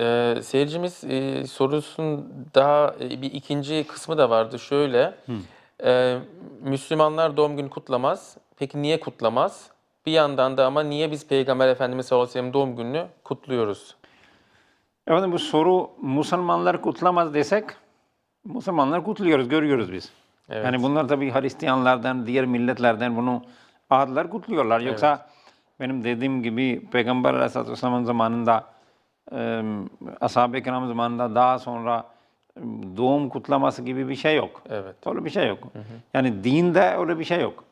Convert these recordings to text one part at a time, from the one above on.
Ee, seyircimiz e, sorusun daha e, bir ikinci kısmı da vardı. Şöyle, e, Müslümanlar doğum günü kutlamaz. Peki niye kutlamaz? Bir yandan da ama niye biz Peygamber Efendimiz sallallahu aleyhi ve sellem doğum gününü kutluyoruz? Efendim bu soru Müslümanlar kutlamaz desek, Müslümanlar kutluyoruz, görüyoruz biz. Evet. Yani bunlar tabii Hristiyanlardan, diğer milletlerden bunu adlar kutluyorlar. Yoksa benim dediğim gibi Peygamber Aleyhisselatü Vesselam'ın zamanında, e, Ashab-ı Kiram zamanında daha sonra doğum kutlaması gibi bir şey yok. Evet. Öyle bir şey yok. Yani dinde öyle bir şey yok.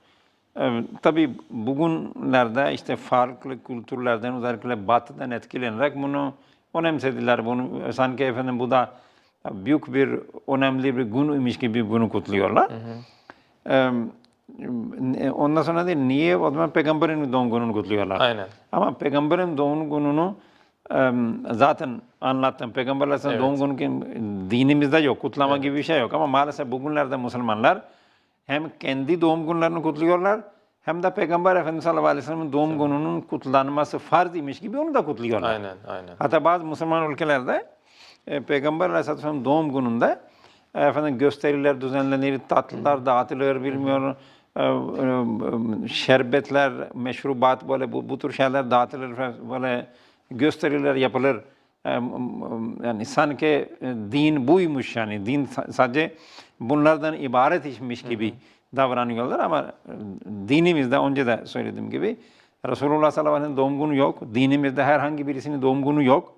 Ee, tabii bugünlerde işte farklı kültürlerden özellikle batıdan etkilenerek bunu önemsediler. Bunu sanki efendim bu da büyük bir önemli bir gün imiş gibi bunu kutluyorlar. Ee, ondan sonra değil, niye o zaman peygamberin doğum gününü kutluyorlar? Aynen. Ama peygamberin doğum gününü zaten anlattım. Peygamber Aleyhisselam doğum günü dinimizde yok, kutlama gibi bir şey yok. Ama maalesef bugünlerde Müslümanlar hem kendi doğum günlerini kutluyorlar hem de Peygamber Efendimiz sallallahu aleyhi ve sellem'in doğum gününün kutlanması farz imiş gibi onu da kutluyorlar. Aynen, aynen. Hatta bazı Müslüman ülkelerde e, Peygamber Aleyhisselatü Vesselam doğum gününde e, efendim gösteriler düzenlenir, tatlılar dağıtılır, bilmiyorum e, şerbetler, meşrubat böyle bu, bu tür şeyler dağıtılır, böyle gösteriler yapılır. E, m- Yani sanki e, din buymuş yani din sa- sadece bunlardan ibaret işmiş gibi davranıyorlar ama e, dinimizde önce de söylediğim gibi Resulullah sallallahu aleyhi ve sellem doğum günü yok. Dinimizde herhangi birisinin doğum günü yok.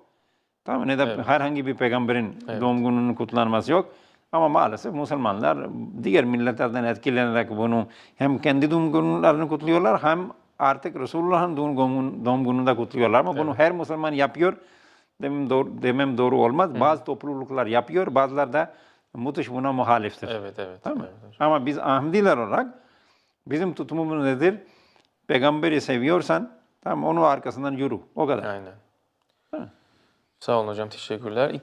Tamam ne de herhangi bir peygamberin doğum gününün kutlanması yok. Ama maalesef Müslümanlar diğer milletlerden etkilenerek bunu hem kendi doğum günlerini kutluyorlar hem artık Resulullah'ın doğum, doğum gününü de kutluyorlar. Ama bunu her Müslüman yapıyor. Demem doğru, demem doğru olmaz. Bazı topluluklar yapıyor, bazıları da müthiş buna muhaliftir. Evet, evet. Tamam evet. Ama biz Ahmediler olarak bizim tutumumuz nedir? Peygamberi seviyorsan tamam onun arkasından yürü. O kadar. Aynen. Sağ olun hocam, teşekkürler. İki